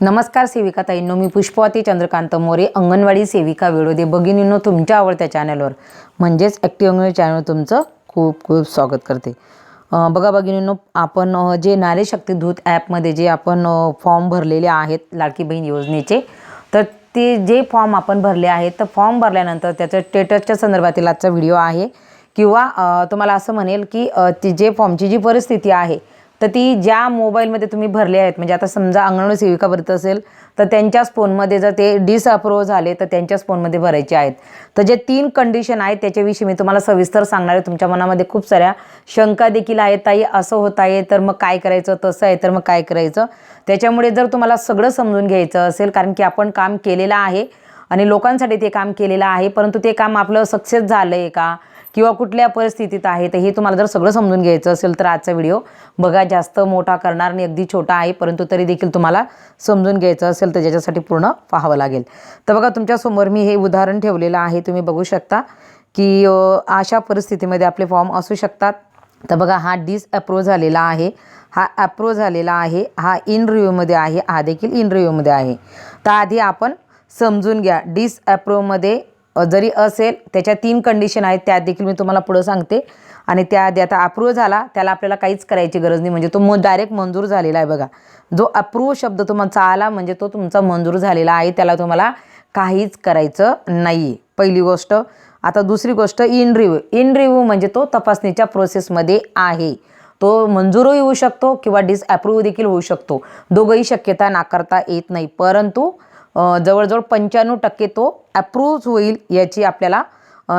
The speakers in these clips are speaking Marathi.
नमस्कार सेविका ताईंनो मी पुष्पवती चंद्रकांत मोरे अंगणवाडी सेविका वेळोदे भगिनींनो तुमच्या आवडत्या चॅनलवर. म्हणजेच ॲक्टिव्ह अंगणवाडी चॅनलवर तुमचं खूप खूप स्वागत करते. बघा भगिनींनो आपण जे नारी शक्ती दूत ॲपमध्ये जे आपण फॉर्म भरलेले आहेत लाडकी बहीण योजनेचे तर ते जे फॉर्म आपण भरले आहेत तर फॉर्म भरल्यानंतर त्याचं स्टेटसच्या संदर्भातील आजचा व्हिडिओ आहे. किंवा तुम्हाला असं म्हणेल की ती जे फॉर्मची जी परिस्थिती आहे तर ती ज्या मोबाईलमध्ये तुम्ही भरले आहेत म्हणजे आता समजा अंगणवाडी सेविका भरत असेल तर त्यांच्याच फोनमध्ये जर ते डिसअप्रूव्ह झाले तर त्यांच्याच फोनमध्ये भरायचे आहेत. तर जे तीन कंडिशन आहेत त्याच्याविषयी मी तुम्हाला सविस्तर सांगणार आहे. तुमच्या मनामध्ये खूप साऱ्या शंका देखील आहेत ताई. असं होत आहे तर मग काय करायचं? तसं आहे तर मग काय करायचं? त्याच्यामुळे जर तुम्हाला सगळं समजून घ्यायचं असेल कारण की आपण काम केलेलं आहे आणि लोकांसाठी ते काम केलेलं आहे परंतु ते काम आपलं सक्सेस झालं आहे का? किंवा कुठल्या परिस्थितीत आहे तर हे तुम्हाला जर सगळं समजून घ्यायचं असेल तर आजचा व्हिडिओ बघा. जास्त मोठा करणार नाही अगदी छोटा आहे परंतु तरी देखील तुम्हाला समजून घ्यायचं असेल तर ज्याच्यासाठी पूर्ण पाहावं लागेल. तर बघा तुमच्यासमोर मी हे उदाहरण ठेवलेलं आहे. तुम्ही बघू शकता की अशा परिस्थितीमध्ये आपले फॉर्म असू शकतात. तर बघा हा डिस अप्रूव्ह झालेला आहे. हा अप्रूव्ह झालेला आहे. हा इन रिव्ह्यूमध्ये आहे. हा देखील इन रिव्ह्यूमध्ये आहे. तर आधी आपण समजून घ्या. डिस अप्रूव्हमध्ये जरी असेल त्याच्या तीन कंडिशन आहेत त्या देखील मी तुम्हाला पुढं सांगते. आणि त्याआधी आता अप्रूव्ह झाला त्याला आपल्याला काहीच करायची गरज नाही. म्हणजे तो म डायरेक्ट मंजूर झालेला आहे बघा. जो अप्रूव्ह शब्द तुमचा आला म्हणजे तो तुमचा मंजूर झालेला आहे त्याला तुम्हाला काहीच करायचं नाही. आहे पहिली गोष्ट. आता दुसरी गोष्ट इन रिव्ह्यू इन रिव्ह्यू म्हणजे तो तपासणीच्या प्रोसेसमध्ये आहे. तो मंजूरही होऊ शकतो किंवा डिसअप्रूव्ह देखील होऊ शकतो. दोघंही शक्यता नाकारता येत नाही. परंतु जवळजवळ पंच्याण्णव टक्के तो अप्रूव्ह होईल याची आपल्याला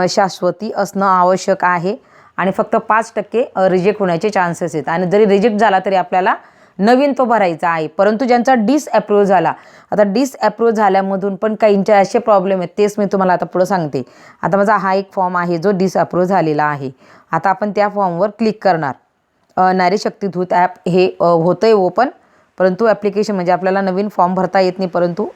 शाश्वती असणं आवश्यक आहे. आणि फक्त पाच टक्के रिजेक्ट होण्याचे चान्सेस आहेत. आणि जरी रिजेक्ट झाला तरी आपल्याला नवीन तो भरायचा आहे. परंतु ज्यांचा डिसअप्रूव्ह झाला आता डिसअप्रूव्ह झाल्यामधून पण काहींचे असे प्रॉब्लेम आहेत तेच मी तुम्हाला आता पुढं सांगते. आता माझा हा एक फॉर्म आहे जो डिसअप्रूव्ह झालेला आहे. आता आपण त्या फॉर्मवर क्लिक करणार. अ, नारी शक्ती ॲप हे होतं आहे ओपन परंतु ॲप्लिकेशन म्हणजे आपल्याला नवीन फॉर्म भरता येत नाही परंतु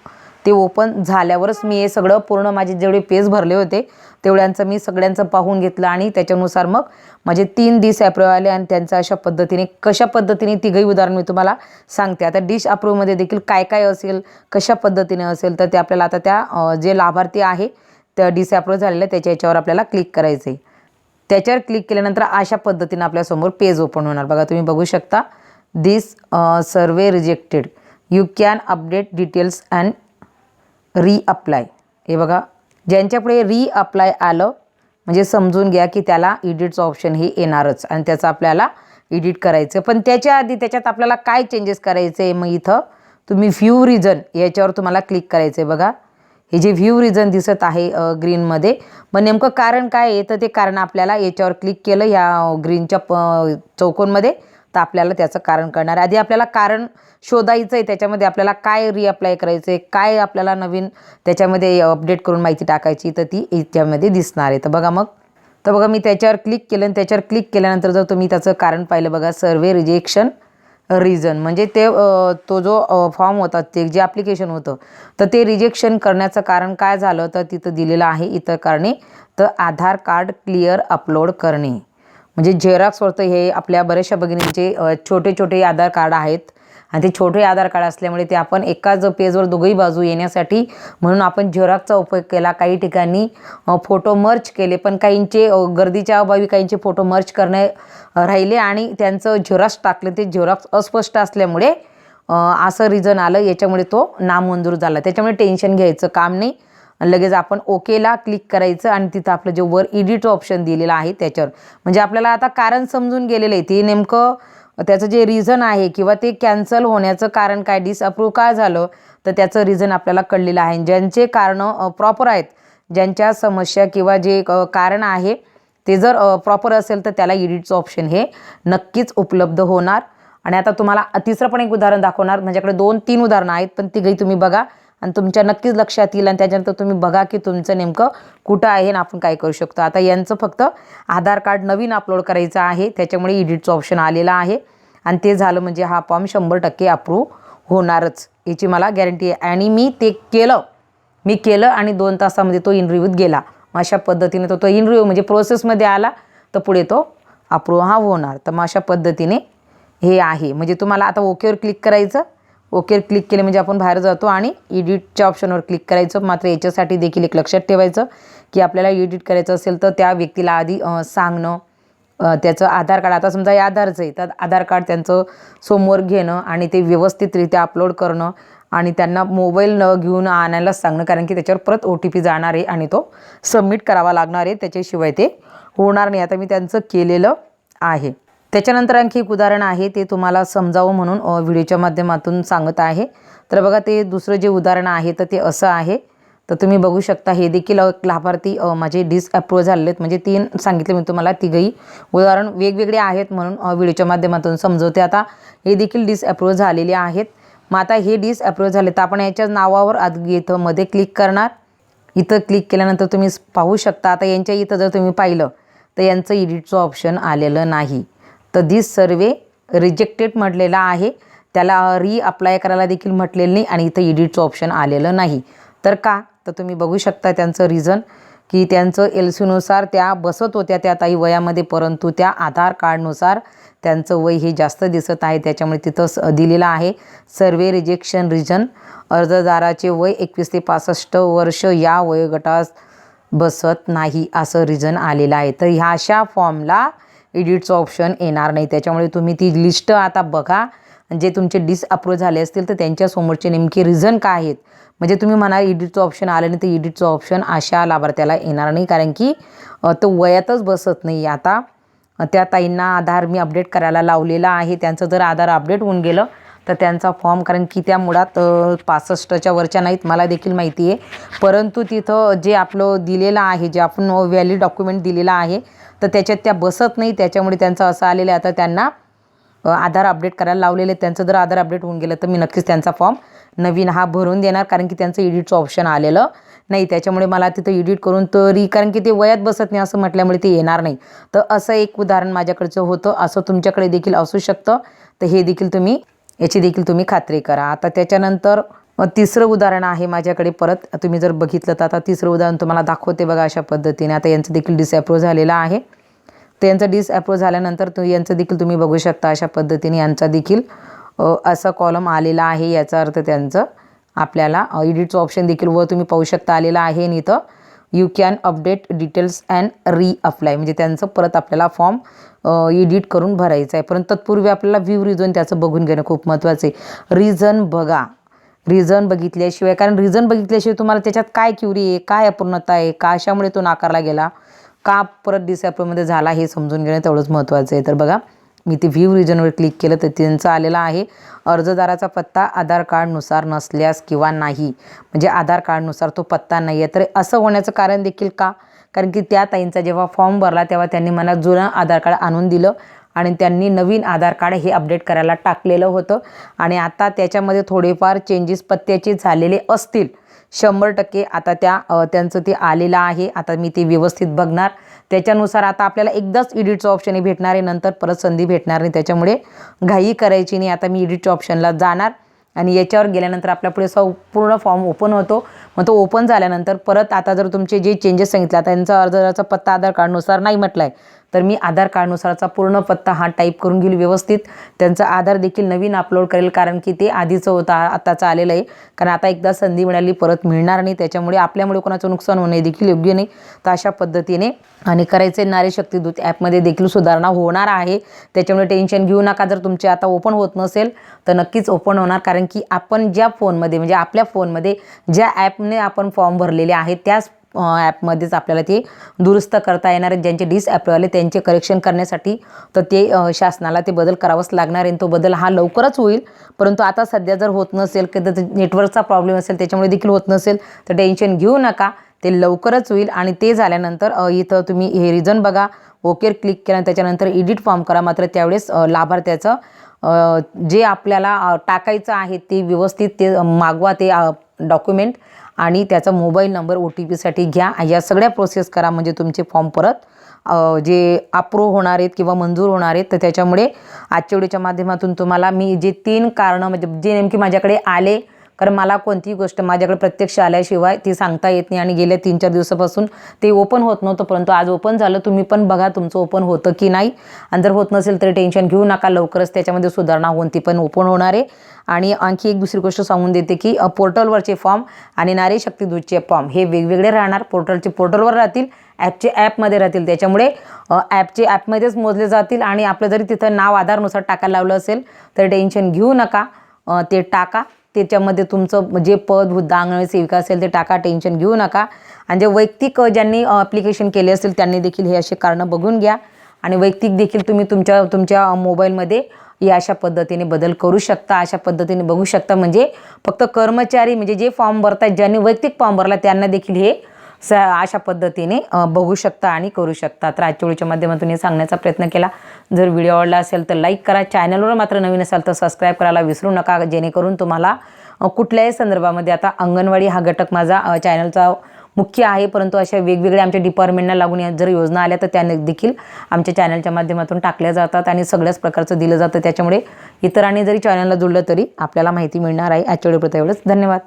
ते ओपन झाल्यावरच मी हे सगळं पूर्ण माझे जेवढे पेज भरले होते तेवढ्यांचं मी सगळ्यांचं पाहून घेतलं आणि त्याच्यानुसार मग माझे तीन डिश अप्रूव्ह आले आणि त्यांचं अशा पद्धतीने कशा पद्धतीने तिघही उदाहरण मी तुम्हाला सांगते. आता डिश अप्रूव्हमध्ये देखील काय काय असेल कशा पद्धतीने असेल तर ते आपल्याला आता त्या जे लाभार्थी आहे त्या डिस अप्रूव्ह झालेलं त्याच्या याच्यावर आपल्याला क्लिक करायचं आहे त्याच्यावर क्लिक केल्यानंतर अशा पद्धतीनं आपल्यासमोर पेज ओपन होणार. बघा तुम्ही बघू शकता. This survey rejected you can update details and reapply हे बघा ज्यांच्यापुढे रीअप्लाय आलं म्हणजे समजून घ्या की त्याला इडिटचं ऑप्शन हे येणारच आणि त्याचं आपल्याला एडिट करायचं. पण त्याच्या आधी त्याच्यात आपल्याला काय चेंजेस करायचे मग इथं तुम्ही व्ह्यू रिजन याच्यावर तुम्हाला क्लिक करायचं आहे बघा. हे जे व्ह्यू रिजन दिसत आहे ग्रीनमध्ये मग नेमकं कारण काय आहे? तर ते कारण आपल्याला याच्यावर क्लिक केलं ह्या ग्रीनच्या प चौकोनमध्ये. तर आपल्याला त्याचं कारण कळणार. आहे. आधी आपल्याला कारण शोधायचं आहे त्याच्यामध्ये आपल्याला काय रिअप्लाय करायचं आहे काय आपल्याला नवीन त्याच्यामध्ये अपडेट करून माहिती टाकायची तर ती याच्यामध्ये दिसणार आहे. तर बघा मग. तर बघा मी त्याच्यावर क्लिक केलं आणि त्याच्यावर क्लिक केल्यानंतर जर तुम्ही त्याचं कारण पाहिलं बघा सर्वे रिजेक्शन रिझन म्हणजे ते तो जो फॉर्म होता ते जे ॲप्लिकेशन होतं तर ते रिजेक्शन करण्याचं कारण काय झालं? तर तिथं दिलेलं आहे इतर कारणे. तर आधार कार्ड क्लिअर अपलोड करणे. म्हणजे झेरॉक्सवरतं हे आपल्या बऱ्याचशा भगिनींचे छोटे छोटे आधार कार्ड आहेत. आणि ते छोटे आधार कार्ड असल्यामुळे ते आपण एकाच पेजवर दोघंही बाजू येण्यासाठी म्हणून आपण झेरॉक्सचा उपयोग केला. काही ठिकाणी फोटो मर्च केले पण काहींचे गर्दीच्या अभावी काहींचे फोटो मर्च करणे राहिले आणि त्यांचं झेरॉक्स टाकलं. ते झेरॉक्स अस्पष्ट असल्यामुळे असं रिझन आलं. याच्यामुळे तो नामंजूर झाला. त्याच्यामुळे टेन्शन घ्यायचं काम नाही. आणि लगेच आपण ओकेला क्लिक करायचं आणि तिथं आपलं जे वर इडिट ऑप्शन दिलेलं आहे त्याच्यावर. म्हणजे आपल्याला आता कारण समजून गेलेलं आहे. ते नेमकं त्याचं जे रिझन आहे किंवा ते कॅन्सल होण्याचं कारण काय डिसअप्रूव्ह का झालं तर त्याचं रिझन आपल्याला कळलेलं आहे. ज्यांचे कारणं प्रॉपर आहेत ज्यांच्या समस्या किंवा जे कारण आहे ते जर प्रॉपर असेल तर त्याला एडिटचं ऑप्शन हे नक्कीच उपलब्ध होणार. आणि आता तुम्हाला तिसरं पण एक उदाहरण दाखवणार. माझ्याकडे दोन तीन उदाहरणं आहेत पण तिघही तुम्ही बघा. आणि तुमच्या नक्कीच लक्षात येईल आणि त्याच्यानंतर तुम्ही बघा की तुमचं नेमकं कुठं आहे आणि आपण काय करू शकतो. आता यांचं फक्त आधार कार्ड नवीन अपलोड करायचं आहे. त्याच्यामुळे इडिटचं ऑप्शन आलेलं आहे. आणि ते झालं म्हणजे हा फॉर्म शंभर टक्के अप्रूव्ह होणारच. याची मला गॅरंटी आहे. आणि मी ते केलं. मी केलं आणि दोन तासामध्ये तो इंटरव्ह्यूत गेला. मग अशा पद्धतीने तो तो इंटरव्ह्यू म्हणजे प्रोसेसमध्ये आला तर पुढे तो अप्रूव्ह हा होणार. तर मग अशा पद्धतीने हे आहे. म्हणजे तुम्हाला आता ओकेवर क्लिक करायचं. ओके क्लिक केले म्हणजे आपण बाहेर जातो आणि एडिटच्या ऑप्शनवर क्लिक करायचं. मात्र याच्यासाठी देखील एक लक्षात ठेवायचं की आपल्याला एडिट करायचं असेल तर त्या व्यक्तीला आधी सांगणं त्याचं आधार कार्ड. आता समजा हे आधारचं आहे तर आधार कार्ड त्यांचं समोर घेणं आणि ते व्यवस्थितरित्या अपलोड करणं आणि त्यांना मोबाईल न घेऊन आणायला सांगणं कारण की त्याच्यावर परत ओ टी पी जाणार आहे आणि तो सबमिट करावा लागणार आहे. त्याच्याशिवाय ते होणार नाही. आता मी त्यांचं केलेलं आहे. त्याच्यानंतर आणखी एक उदाहरण आहे ते तुम्हाला समजावं म्हणून व्हिडिओच्या माध्यमातून सांगत आहे. तर बघा ते दुसरं जे उदाहरण आहे तर ते असं आहे. तर तुम्ही बघू शकता हे देखील एक लाभार्थी माझे डिसअप्रूव्ह झालेले आहेत म्हणजे तीन सांगितले मी तुम्हाला तिघही. उदाहरण वेगवेगळे आहेत म्हणून व्हिडिओच्या माध्यमातून समजवते आता. हे देखील डिसअप्रूव्ह झालेले आहेत. मग आता हे डिसअप्रूव्ह झाले तर आपण याच्या नावावर आधी इथं मध्ये क्लिक करणार. इथं क्लिक केल्यानंतर तुम्ही पाहू शकता आता यांच्या इथं जर तुम्ही पाहिलं तर यांचं एडिटचं ऑप्शन आलेलं नाही. तर दिस सर्वे रिजेक्टेड म्हटलेला आहे. त्याला री अप्लाय करायला देखील म्हटलेलं नाही आणि इथं एडिटचं ऑप्शन आलेलं नाही. तर का? तर तुम्ही बघू शकता त्यांचं रिझन की त्यांचं एल सीनुसार त्या बसत होत्या त्या ताई वयामध्ये परंतु त्या आधार कार्डनुसार त्यांचं वय हे जास्त दिसत आहे. त्याच्यामुळे तिथं स- दिलेलं आहे. सर्वे रिजेक्शन रिजन अर्जदाराचे वय एकवीस ते पासष्ट वर्ष या वयोगटास बसत नाही असं रिजन आलेलं आहे. तर ह्या अशा फॉर्मला एडिटचं ऑप्शन येणार नाही. त्याच्यामुळे तुम्ही ती लिस्ट आता बघा. जे तुमचे डिसअप्रूव्ह झाले असतील तर त्यांच्यासमोरचे नेमके रिझन काय आहेत? म्हणजे तुम्ही म्हणा एडिटचं ऑप्शन आलं नाही तर एडिटचं ऑप्शन अशा लाभार्थ्याला येणार नाही. कारण की तो वयातच बसत नाही आता. त्या ताईंना आधार मी अपडेट करायला लावलेला आहे. त्यांचं जर आधार अपडेट होऊन गेलं तर त्यांचा फॉर्म कारण की त्या मुळात पासष्टच्या वरच्या नाहीत मला देखील माहिती आहे. परंतु तिथं जे आपलं दिलेलं आहे जे आपण व्हॅलिड डॉक्युमेंट दिलेलं आहे तर त्याच्यात त्या बसत नाही. त्याच्यामुळे त्यांचं असं आलेलं आहे. आता त्यांना आधार अपडेट करायला लावलेले त्यांचं जर आधार अपडेट होऊन गेलं तर मी नक्कीच त्यांचा फॉर्म नवीन हा भरून देणार. कारण की त्यांचं एडिटचं ऑप्शन आलेलं नाही. त्याच्यामुळे मला तिथं एडिट करून तरी कारण की ते वयात बसत नाही असं म्हटल्यामुळे ते येणार नाही. तर असं एक उदाहरण माझ्याकडचं होतं. असं तुमच्याकडे देखील असू शकतं. तर हे देखील तुम्ही याची देखील तुम्ही खात्री करा. आता त्याच्यानंतर मग तिसरं उदाहरण आहे माझ्याकडे परत. तुम्ही जर बघितलं तर आता तिसरं उदाहरण तुम्हाला दाखवते बघा अशा पद्धतीने. आता यांचं देखील डिसॲप्रूव्ह झालेलं आहे. तर यांचं डिसॲप्रूव्ह झाल्यानंतर तु यांचं देखील तुम्ही बघू शकता अशा पद्धतीने यांचा देखील असा कॉलम आलेला आहे. याचा अर्थ त्यांचं आपल्याला एडिटचं ऑप्शन देखील व तुम्ही पाहू शकता आलेलं आहे. आणि इथं you can update details and reapply म्हणजे त्यांचं परत आपल्याला फॉर्म एडिट करून भरायचं आहे. परंतु तत्पूर्वी आपल्याला व्ह्यू रिझन त्याचं बघून घेणं खूप महत्त्वाचं आहे. रिझन बघा. रिझन बघितल्याशिवाय कारण रिझन बघितल्याशिवाय तुम्हाला त्याच्यात काय क्युरी आहे काय अपूर्णता आहे कशामुळे तो नाकारला गेला का परत डिसेंबरमध्ये झाला हे समजून घेणं तेवढंच महत्त्वाचं आहे. तर बघा मी ते व्ह्यू रिजनवर क्लिक केलं तर त्यांचं आलेलं आहे अर्जदाराचा पत्ता आधार कार्डनुसार नसल्यास किंवा नाही. म्हणजे आधार कार्डनुसार तो पत्ता नाही आहे. तर असं होण्याचं कारण देखील का? कारण की त्या ताईंचा जेव्हा फॉर्म भरला तेव्हा त्यांनी मला जुनं आधार कार्ड आणून दिलं. आणि त्यांनी नवीन आधार कार्ड हे अपडेट करायला टाकलेलं होतं. आणि आता त्याच्यामध्ये थोडेफार चेंजेस पत्त्याचे झालेले असतील. शंभर टक्के आता त्या त्यांचं ते आलेलं आहे. आता मी ते व्यवस्थित बघणार. त्याच्यानुसार आता आपल्याला एकदाच एडिटचं ऑप्शन भेटणार आहे. नंतर परत संधी भेटणार नाही. त्याच्यामुळे घाई करायची नाही. आता मी एडिटच्या ऑप्शनला जाणार. आणि याच्यावर गेल्यानंतर आपल्या पुढे असा पूर्ण फॉर्म ओपन होतो. मग तो ओपन झाल्यानंतर परत आता जर तुमचे जे चेंजेस सांगितले आता यांचा अर्जदाराचा पत्ता आधार कार्डनुसार नाही म्हटलं आहे तर मी आधार कार्डनुसारचा पूर्ण पत्ता हा टाईप करून घेईल व्यवस्थित. त्यांचा आधार देखील नवीन अपलोड करेल कारण की ते आधीचं होतं आत्ताचं आताचं आलेलं आहे. कारण आता एकदा संधी मिळाली परत मिळणार नाही. त्याच्यामुळे आपल्यामुळे कोणाचं नुकसान होणे देखील योग्य नाही. तर अशा पद्धतीने आणि करायचे नारी शक्तीदूत ॲपमध्ये देखील सुधारणा होणार आहे. त्याच्यामुळे टेन्शन घेऊ नका. जर तुमचे आता ओपन होत नसेल तर नक्कीच ओपन होणार. कारण की आपण ज्या फोनमध्ये म्हणजे आपल्या फोनमध्ये ज्या ॲपने आपण फॉर्म भरलेले आहेत त्याच ॲपमध्येच आपल्याला ते दुरुस्त करता येणार आहेत. ज्यांचे डिसॲप्रूव्ह आले त्यांचे करेक्शन करण्यासाठी तर ते शासनाला ते बदल करावाच लागणार आहे. तो बदल हा लवकरच होईल. परंतु आता सध्या जर होत नसेल कधी नेटवर्कचा प्रॉब्लेम असेल त्याच्यामुळे देखील होत नसेल तर टेन्शन घेऊ नका. ते लवकरच होईल आणि ते झाल्यानंतर इथं तुम्ही हे रिझन बघा. ओकेर क्लिक केलं त्याच्यानंतर एडिट फॉर्म करा. मात्र त्यावेळेस लाभार्थ्याचं जे आपल्याला टाकायचं आहे ते व्यवस्थित ते मागवा ते डॉक्युमेंट. आणि त्याचा मोबाईल नंबर ओ टी पीसाठी घ्या. या सगळ्या प्रोसेस करा. म्हणजे तुमचे फॉर्म परत जे अप्रूव्ह होणार आहेत किंवा मंजूर होणार आहेत तर त्याच्यामुळे आजच्या व्हिडिओच्या माध्यमातून तुम्हाला मी जे तीन कारणं म्हणजे जे नेमके माझ्याकडे आले कारण मला कोणतीही गोष्ट माझ्याकडे प्रत्यक्ष आल्याशिवाय ती सांगता येत नाही आणि गेल्या तीन चार दिवसापासून ते ओपन होत नव्हतं परंतु आज ओपन झालं. तुम्ही पण बघा तुमचं ओपन होतं की नाही. आणि जर होत नसेल तरी टेन्शन घेऊ नका लवकरच त्याच्यामध्ये सुधारणा होऊन ती पण ओपन होणार आहे. आणि आणखी एक दुसरी गोष्ट सांगून देते की पोर्टलवरचे फॉर्म आणि नारी शक्ती दूधचे फॉर्म हे वेगवेगळे राहणार. पोर्टलचे पोर्टलवर राहतील ॲपचे ॲपमध्ये राहतील. त्याच्यामुळे ॲपचे ॲपमध्येच मोजले जातील आणि आपलं जरी तिथं नाव आधारनुसार टाकायला लावलं असेल तर टेन्शन घेऊ नका. ते टाका. त्याच्यामध्ये तुमचं जे पद हुद्दा अंगणवाडी सेविका असेल ते टाका टेन्शन घेऊ नका. आणि जे वैयक्तिक ज्यांनी ॲप्लिकेशन केले असेल त्यांनी देखील हे असे कारणं बघून घ्या. आणि वैयक्तिक देखील तुम्ही तुमच्या तुमच्या मोबाईलमध्ये या अशा पद्धतीने बदल करू शकता अशा पद्धतीने बघू शकता. म्हणजे फक्त कर्मचारी म्हणजे जे फॉर्म भरतात ज्यांनी वैयक्तिक फॉर्म भरला त्यांना देखील हे स अशा पद्धतीने बघू शकता आणि करू शकता. तर आजच्या व्हिडिओच्या माध्यमातून हे सांगण्याचा प्रयत्न केला. जर व्हिडिओ आवडला असेल तर लाईक करा. चॅनलवर मात्र नवीन असाल तर सबस्क्राईब करायला विसरू नका. जेणेकरून तुम्हाला कुठल्याही संदर्भामध्ये आता अंगणवाडी हा घटक माझा चॅनलचा मुख्य आहे. परंतु अशा वेगवेगळ्या आमच्या डिपार्टमेंटला लागून या जर योजना आल्या तर त्या देखील आमच्या चॅनलच्या माध्यमातून टाकल्या जातात आणि सगळ्याच प्रकारचं दिलं जातं. त्याच्यामुळे इतरांनी जरी चॅनलला जुळलं तरी आपल्याला माहिती मिळणार आहे. आजच्या व्हिडिओ एवढंच. धन्यवाद.